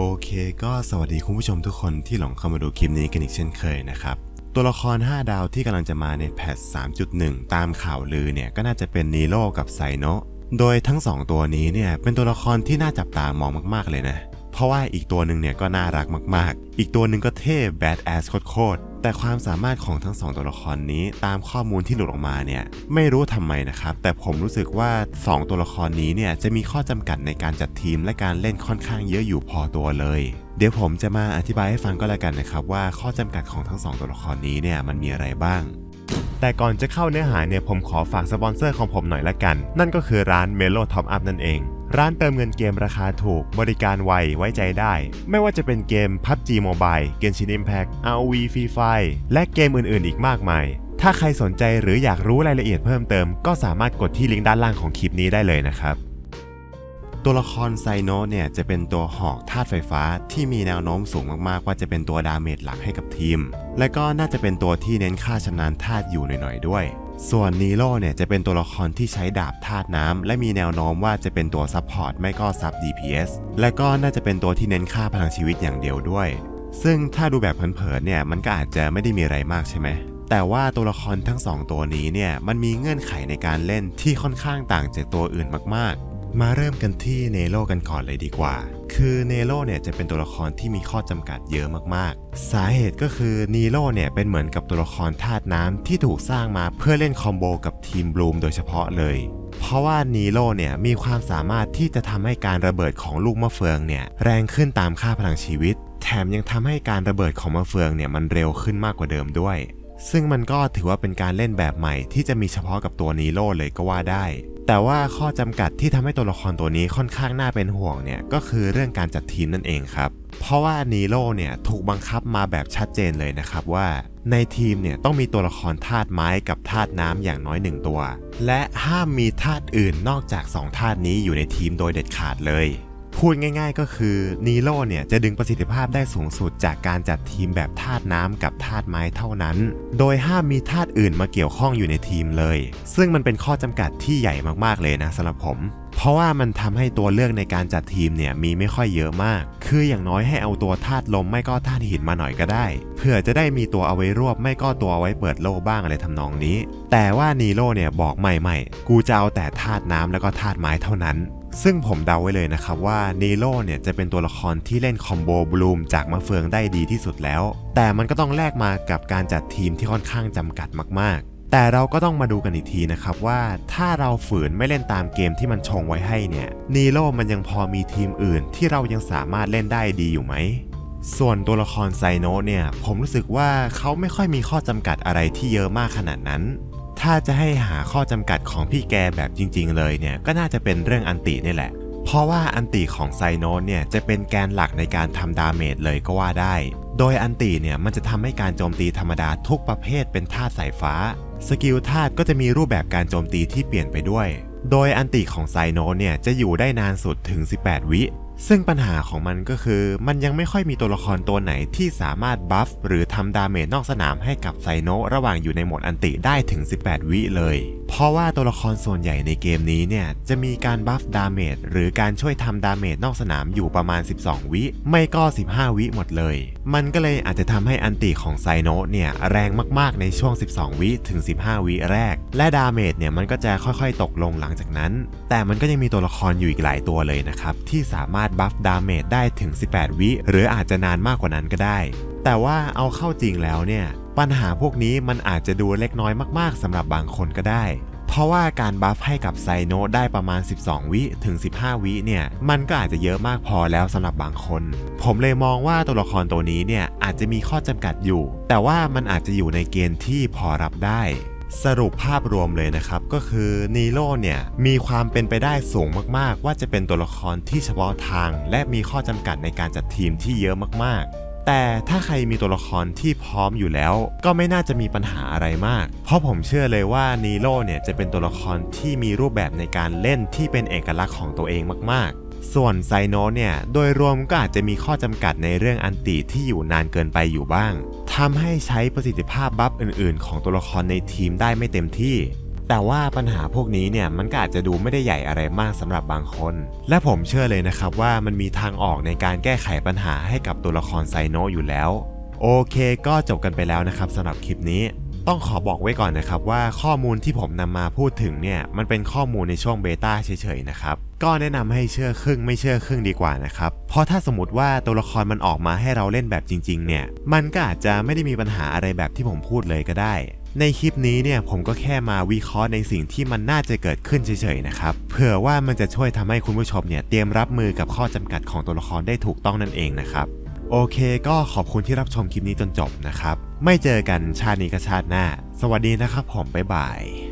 โอเคก็สวัสดีคุณผู้ชมทุกคนที่หลงเข้ามาดูคลิปนี้กันอีกเช่นเคยนะครับ ตัวละคร 5 ดาวที่กำลังจะมาในแพท 3.1 ตามข่าวลือเนี่ยก็น่าจะเป็นนีโร่กับไซโนะโดยทั้ง 2 ตัวนี้เนี่ยเป็นตัวละครที่น่าจับตามองมากๆเลยนะ เพราะว่าอีกตัวหนึ่งเนี่ยก็น่ารักมากๆ อีกตัวหนึ่งก็เท่แบดแอสโคตร แต่ความสามารถของทั้งสองตัวละครนี้ตามข้อมูลที่หลุดออกมาเนี่ยไม่รู้ทำไมนะครับ แต่ผมรู้สึกว่า 2 ตัวละครนี้เนี่ยจะมีข้อจำกัดในการจัดทีมและการเล่นค่อนข้างเยอะอยู่พอตัวเลย เดี๋ยวผมจะมาอธิบายให้ฟังก็แล้วกันนะครับ ว่าข้อจำกัดของทั้งสองตัวละครนี้เนี่ยมันมีอะไรบ้างแต่ก่อนจะเข้าเนื้อหาเนี่ยผมขอฝากสปอนเซอร์ของผมหน่อยละกัน นั่นก็คือร้าน Melo Top Up นั่นเอง ร้านเติมเงินเกมราคาถูก บริการไว ไว้ใจได้ ไม่ว่าจะเป็นเกม PUBG Mobile Genshin Impact ROV Free Fire และเกมอื่น ๆ อีกมากมาย ถ้าใครสนใจหรืออยากรู้รายละเอียดเพิ่มเติม ก็สามารถกดที่ลิงก์ด้านล่างของคลิปนี้ได้เลยนะครับ ตัวละครไซโนเนี่ยจะเป็นตัวหอกธาตุไฟฟ้าที่มีแนวโน้มสูงมากๆ ว่าจะเป็นตัวดาเมจหลักให้กับทีม และก็น่าจะเป็นตัวที่เน้นค่าชำนาญธาตุอยู่หน่อยๆด้วย ส่วนนีโร่เนี่ยจะเป็นตัวละครที่ใช้ดาบธาตุน้ำและมีแนวโน้มว่าจะเป็นตัวซัพพอร์ตไม่ก็ซับ DPS และก็น่าจะเป็นตัวที่เน้นค่าพลังชีวิตอย่างเดียวด้วย ซึ่งถ้าดูแบบเผินๆเนี่ยมันก็อาจจะไม่ได้มีอะไรมากใช่ไหมแต่ว่าตัวละครทั้งสองตัวนี้เนี่ยมันมีเงื่อนไขในการเล่นที่ค่อนข้างต่างจากตัวอื่นมากๆ มาเริ่มกันที่เนโรกันก่อนเลยดีกว่า คือเนโรเนี่ยจะเป็นตัวละครที่มีข้อจำกัดเยอะมากๆ สาเหตุก็คือนีโรเนี่ยเป็นเหมือนกับตัวละครธาตุน้ำที่ถูกสร้างมาเพื่อเล่นคอมโบกับทีมบลูมโดยเฉพาะเลย เพราะว่านีโรเนี่ยมีความสามารถที่จะทำให้การระเบิดของลูกมะเฟืองเนี่ยแรงขึ้นตามค่าพลังชีวิต แถมยังทำให้การระเบิดของมะเฟืองเนี่ยมันเร็วขึ้นมากกว่าเดิมด้วย ซึ่งมันก็ถือว่าเป็นการเล่นแบบใหม่ที่จะมีเฉพาะกับตัวนีโร่เลยก็ว่าได้ แต่ว่าข้อจำกัดที่ทำให้ตัวละครตัวนี้ค่อนข้างน่าเป็นห่วงเนี่ยก็คือเรื่องการจัดทีมนั่นเองครับ เพราะว่านีโร่เนี่ยถูกบังคับมาแบบชัดเจนเลยนะครับว่าในทีมเนี่ยต้องมีตัวละครธาตุไม้กับธาตุน้ำอย่างน้อยหนึ่งตัว และห้ามมีธาตุอื่นนอกจากสองธาตุนี้อยู่ในทีมโดยเด็ดขาดเลย พูดง่าย ๆ ก็คือนีโร่เนี่ยจะดึงประสิทธิภาพได้สูงสุดจากการจัดทีมแบบธาตุน้ำกับธาตุไม้เท่านั้น โดยห้ามมีธาตุอื่นมาเกี่ยวข้องอยู่ในทีมเลย ซึ่งมันเป็นข้อจำกัดที่ใหญ่มากๆเลยนะสำหรับผมเพราะว่ามันทำให้ตัวเลือกในการจัดทีมเนี่ยมีไม่ค่อยเยอะมาก คืออย่างน้อยให้เอาตัวธาตุลมไม่ก็ธาตุหินมาหน่อยก็ได้ เพื่อจะได้มีตัวเอาไว้รวบไม่ก็ตัวเอาไว้เปิดโลบ้างอะไรทำนองนี้ แต่ว่านีโร่เนี่ยบอกใหม่ๆ กูจะเอาแต่ธาตุน้ำแล้วก็ธาตุไม้เท่านั้น ซึ่งผมเดาไว้เลยนะครับว่าเนโร่เนี่ยจะเป็นตัวละครที่เล่นคอมโบบลูมจากมะเฟืองได้ดีที่สุดแล้ว แต่มันก็ต้องแลกมากับการจัดทีมที่ค่อนข้างจำกัดมากๆ แต่เราก็ต้องมาดูกันอีกทีนะครับว่าถ้าเราฝืนไม่เล่นตามเกมที่มันชงไว้ให้เนี่ยนีโร่มันยังพอมีทีมอื่นที่เรายังสามารถเล่นได้ดีอยู่ไหมส่วนตัวละครไซโนะเนี่ยผมรู้สึกว่าเขาไม่ค่อยมีข้อจำกัดอะไรที่เยอะมากขนาดนั้น ถ้าจะให้หาข้อจำกัดของพี่แกแบบจริง ๆ เลยเนี่ยก็น่าจะเป็นเรื่องอันตินี่แหละ เพราะว่าอันติของไซโนะเนี่ยจะเป็นแกนหลักในการทำดาเมจเลยก็ว่าได้ โดยอันติเนี่ยมันจะทำให้การโจมตีธรรมดาทุกประเภทเป็นธาตุสายฟ้า สกิลธาตุก็จะมีรูปแบบการโจมตีที่เปลี่ยนไปด้วย โดยอันติของไซโนะเนี่ยจะอยู่ได้นานสุดถึง 18 วิ ซึ่งปัญหาของมันก็คือมันยังไม่ค่อยมีตัวละครตัวไหนที่สามารถบัฟหรือทำดาเมจนอกสนามให้กับไซโนะระหว่างอยู่ในโหมดอันติได้ถึง 18 วิเลย เพราะว่าตัวละครส่วนใหญ่ในเกมนี้เนี่ย จะมีการบัฟดาเมจหรือการช่วยทำดาเมจนอกสนามอยู่ประมาณ 12 วิ ไม่ก็ 15 วิหมดเลย มันก็เลยอาจจะทำให้อันติของไซโนเนี่ยแรงมากๆในช่วง 12 วิถึง 15 วิแรก และดาเมจเนี่ยมันก็จะค่อยๆ ตกลงหลังจากนั้น แต่มันก็ยังมีตัวละครอยู่อีกหลายตัวเลยนะครับ ที่สามารถบัฟดาเมจได้ถึง 18 วิ หรืออาจจะนานมากกว่านั้นก็ได้ แต่ว่าเอาเข้าจริงแล้วเนี่ย ปัญหาพวกนี้มันอาจจะดูเล็กน้อยมากๆสำหรับบางคนก็ได้ เพราะว่าการบัฟให้กับไซโนได้ประมาณ 12 วิถึง 15 วิเนี่ย มันก็อาจจะเยอะมากพอแล้วสำหรับบางคน ผมเลยมองว่าตัวละครตัวนี้เนี่ยอาจจะมีข้อจำกัดอยู่ แต่ว่ามันอาจจะอยู่ในเกณฑ์ที่พอรับได้สรุปภาพรวมเลยนะครับ ก็คือนีโร่เนี่ย มีความเป็นไปได้สูงมากๆ ว่าจะเป็นตัวละครที่เฉพาะทาง และมีข้อจำกัดในการจัดทีมที่เยอะมากๆ แต่ถ้าใครมีตัวละครที่พร้อมอยู่แล้ว ก็ไม่น่าจะมีปัญหาอะไรมาก เพราะผมเชื่อเลยว่านีโร่เนี่ยจะเป็นตัวละครที่มีรูปแบบในการเล่นที่เป็นเอกลักษณ์ของตัวเองมากๆส่วนไซโนเนี่ย โดยรวมก็อาจจะมีข้อจำกัดในเรื่องอันติที่อยู่นานเกินไปอยู่บ้าง ทำให้ใช้ประสิทธิภาพบัฟอื่นๆ ของตัวละครในทีมได้ไม่เต็มที่ แต่ว่าปัญหาพวกนี้เนี่ยมันก็อาจจะดูไม่ได้ใหญ่อะไรมากสำหรับบางคน และผมเชื่อเลยนะครับว่ามันมีทางออกในการแก้ไขปัญหาให้กับตัวละครไซโนอยู่แล้ว โอเคก็จบกันไปแล้วนะครับสำหรับคลิปนี้ต้องขอบอกไว้ก่อนนะครับว่าข้อมูลที่ผมนำมาพูดถึงเนี่ยมันเป็นข้อมูลในช่วงเบต้าเฉยๆนะครับก็แนะนำให้เชื่อครึ่งไม่เชื่อครึ่งดีกว่านะครับเพราะถ้าสมมติว่าตัวละครมันออกมาให้เราเล่นแบบจริง ๆ เนี่ยมันก็อาจจะไม่ได้มีปัญหาอะไรแบบที่ผมพูดเลยก็ได้ ในคลิปนี้เนี่ยผมก็แค่มาวิเคราะห์ในสิ่งที่มันน่าจะเกิดขึ้นเฉยๆนะครับเผื่อว่ามันจะช่วยทำให้คุณผู้ชมเนี่ยเตรียมรับมือกับข้อจำกัดของตัวละครได้ถูกต้องนั่นเองนะครับโอเคก็ขอบคุณที่รับชมคลิปนี้จนจบนะครับ ไม่เจอกันชาตินี้ก็ชาติหน้า สวัสดีนะครับผมบ๊ายบาย